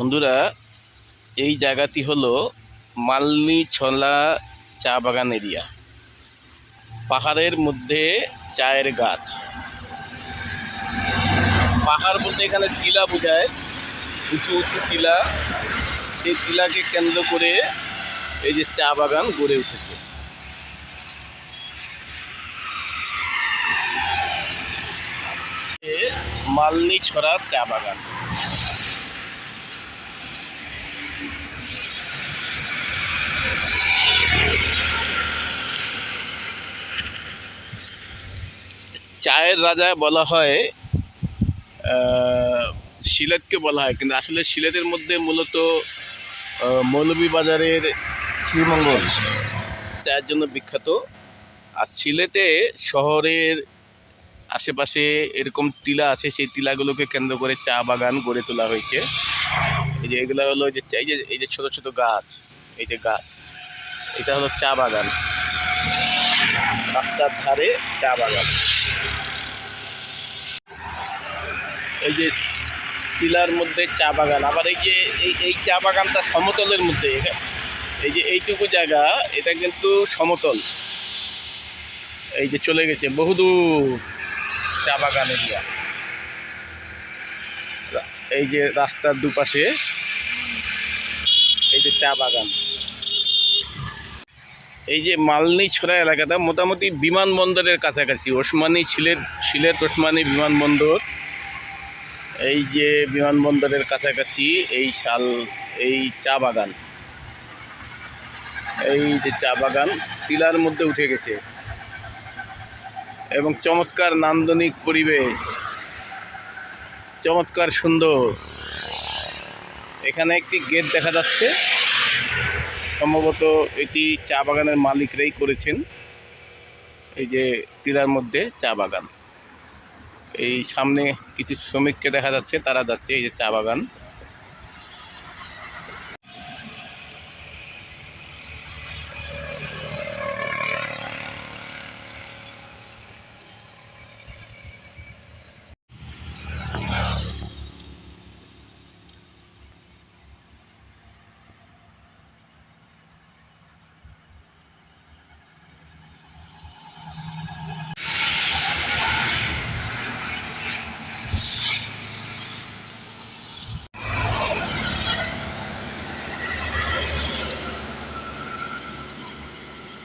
বন্ধুরা, এই জায়গাটি হলো মালনি ছলা চা বাগান এরিয়া। পাহাড়ের মধ্যে চায়ের গাছ। পাহাড় বলতে এখানে টিলা বোঝায়। উঁচু উঁচু টিলা। সেই টিলাকে কেন্দ্র করে এই যে চা বাগান গড়ে উঠেছে। মালনি ছড়া চা বাগান। চায়ের রাজা বলা হয় সিলেটকে বলা হয়, কিন্তু আসলে সিলেটের মধ্যে মূলত মৌলভীবাজারের শ্রীমঙ্গল। চায়ের জন্য বিখ্যাত। আর সিলেটে শহরের আশেপাশে এরকম টিলা আছে, সেই টিলাগুলোকে কেন্দ্র করে চা বাগান গড়ে তোলা হয়েছে। এই যে এগুলো হলো যে এই যে এই যে ছোটো ছোটো গাছ, এই যে গাছ, এটা হলো চা বাগান। রাস্তার ধারে চা বাগান। এই যে টিলার মধ্যে চা বাগান, আবার এই যে, এই এই চা বাগানটা সমতলের মধ্যে এই যে এইটুকু জায়গা, এটা কিন্তু সমতল। এই যে চলে গেছে, বহুদূর। চা বাগান এরিয়া এই যে রাস্তার দুপাশে এই যে চা বাগান। এই যে মালনি ছড়া এলাকাটা মোটামুটি বিমানবন্দরের কাছাকাছি, ওসমানী সিলেট সিলেট ওসমানী বিমানবন্দর। এই যে বিমানবন্দরের কাছাকাছি এই শাল, এই চা বাগান। এই যে চা বাগান, টিলার মধ্যে উঠে গেছে। এবং চমৎকার নান্দনিক পরিবেশ। চমৎকার সুন্দর। এখানে একটি গেট দেখা যাচ্ছে। সম্ভবত এটি চা বাগানের মালিকরাই করেছেন। এই যে টিলার মধ্যে চা বাগান। এই সামনে কিছু শ্রমিককে দেখা যাচ্ছে, তারা যাচ্ছে এই যে চা বাগান।